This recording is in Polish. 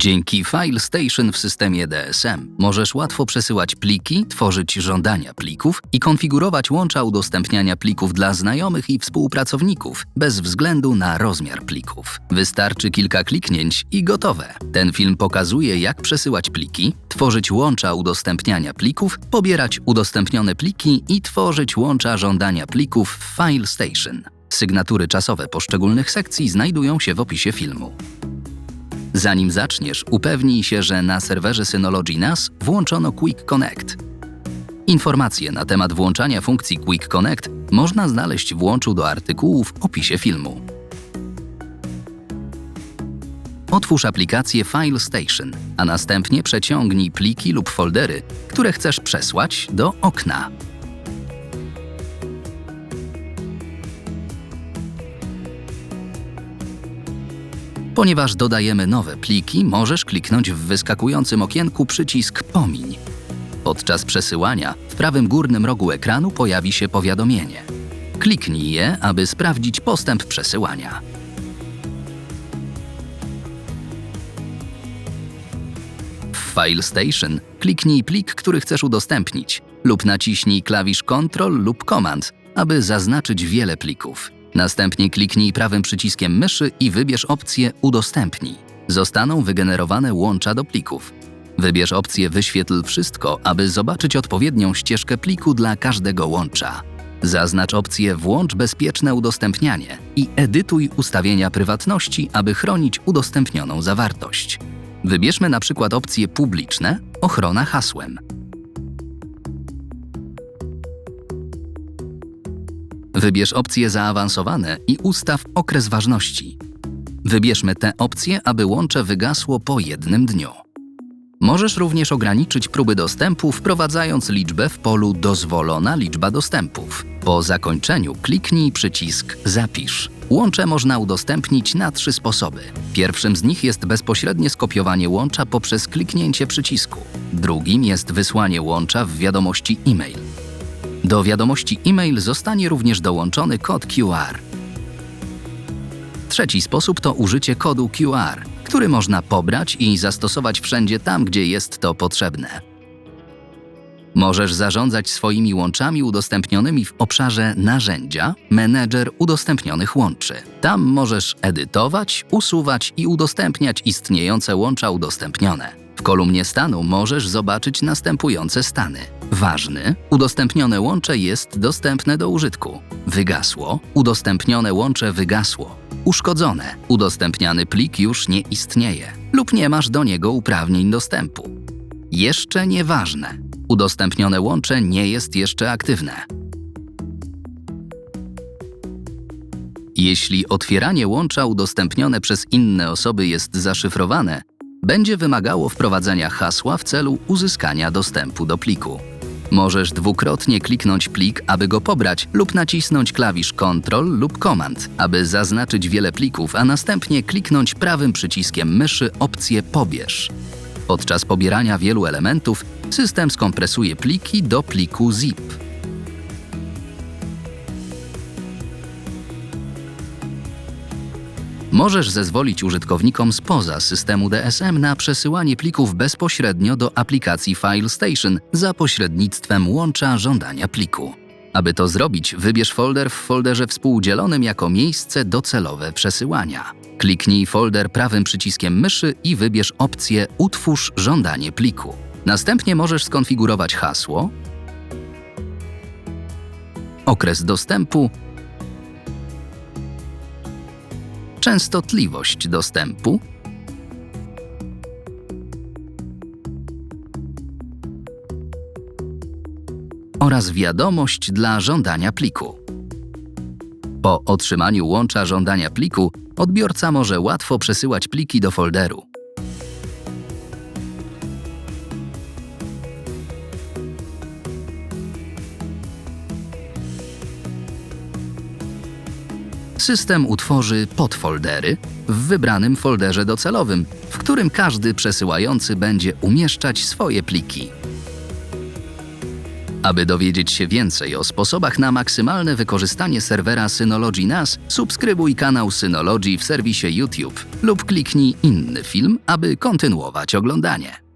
Dzięki File Station w systemie DSM możesz łatwo przesyłać pliki, tworzyć żądania plików i konfigurować łącza udostępniania plików dla znajomych i współpracowników bez względu na rozmiar plików. Wystarczy kilka kliknięć i gotowe. Ten film pokazuje, jak przesyłać pliki, tworzyć łącza udostępniania plików, pobierać udostępnione pliki i tworzyć łącza żądania plików w File Station. Sygnatury czasowe poszczególnych sekcji znajdują się w opisie filmu. Zanim zaczniesz, upewnij się, że na serwerze Synology NAS włączono Quick Connect. Informacje na temat włączania funkcji Quick Connect można znaleźć w łączu do artykułu w opisie filmu. Otwórz aplikację File Station, a następnie przeciągnij pliki lub foldery, które chcesz przesłać do okna. Ponieważ dodajemy nowe pliki, możesz kliknąć w wyskakującym okienku przycisk Pomiń. Podczas przesyłania w prawym górnym rogu ekranu pojawi się powiadomienie. Kliknij je, aby sprawdzić postęp przesyłania. W File Station kliknij plik, który chcesz udostępnić, lub naciśnij klawisz Ctrl lub Command, aby zaznaczyć wiele plików. Następnie kliknij prawym przyciskiem myszy i wybierz opcję Udostępnij. Zostaną wygenerowane łącza do plików. Wybierz opcję Wyświetl wszystko, aby zobaczyć odpowiednią ścieżkę pliku dla każdego łącza. Zaznacz opcję Włącz bezpieczne udostępnianie i edytuj ustawienia prywatności, aby chronić udostępnioną zawartość. Wybierzmy na przykład opcję Publiczne Ochrona hasłem. Wybierz opcje zaawansowane i ustaw okres ważności. Wybierzmy te opcje, aby łącze wygasło po jednym dniu. Możesz również ograniczyć próby dostępu, wprowadzając liczbę w polu Dozwolona liczba dostępów. Po zakończeniu kliknij przycisk Zapisz. Łącze można udostępnić na trzy sposoby. Pierwszym z nich jest bezpośrednie skopiowanie łącza poprzez kliknięcie przycisku. Drugim jest wysłanie łącza w wiadomości e-mail. Do wiadomości e-mail zostanie również dołączony kod QR. Trzeci sposób to użycie kodu QR, który można pobrać i zastosować wszędzie tam, gdzie jest to potrzebne. Możesz zarządzać swoimi łączami udostępnionymi w obszarze Narzędzia, Menedżer udostępnionych łączy. Tam możesz edytować, usuwać i udostępniać istniejące łącza udostępnione. W kolumnie stanu możesz zobaczyć następujące stany. Ważny, udostępnione łącze jest dostępne do użytku. Wygasło, udostępnione łącze wygasło. Uszkodzone, udostępniany plik już nie istnieje lub nie masz do niego uprawnień dostępu. Jeszcze nieważne, udostępnione łącze nie jest jeszcze aktywne. Jeśli otwieranie łącza udostępnione przez inne osoby jest zaszyfrowane, będzie wymagało wprowadzenia hasła w celu uzyskania dostępu do pliku. Możesz dwukrotnie kliknąć plik, aby go pobrać, lub nacisnąć klawisz Ctrl lub Command, aby zaznaczyć wiele plików, a następnie kliknąć prawym przyciskiem myszy opcję Pobierz. Podczas pobierania wielu elementów system skompresuje pliki do pliku zip. Możesz zezwolić użytkownikom spoza systemu DSM na przesyłanie plików bezpośrednio do aplikacji File Station za pośrednictwem łącza żądania pliku. Aby to zrobić, wybierz folder w folderze współdzielonym jako miejsce docelowe przesyłania. Kliknij folder prawym przyciskiem myszy i wybierz opcję Utwórz żądanie pliku. Następnie możesz skonfigurować hasło, okres dostępu częstotliwość dostępu, oraz wiadomość dla żądania pliku. Po otrzymaniu łącza żądania pliku, odbiorca może łatwo przesyłać pliki do folderu. System utworzy podfoldery w wybranym folderze docelowym, w którym każdy przesyłający będzie umieszczać swoje pliki. Aby dowiedzieć się więcej o sposobach na maksymalne wykorzystanie serwera Synology NAS, subskrybuj kanał Synology w serwisie YouTube lub kliknij inny film, aby kontynuować oglądanie.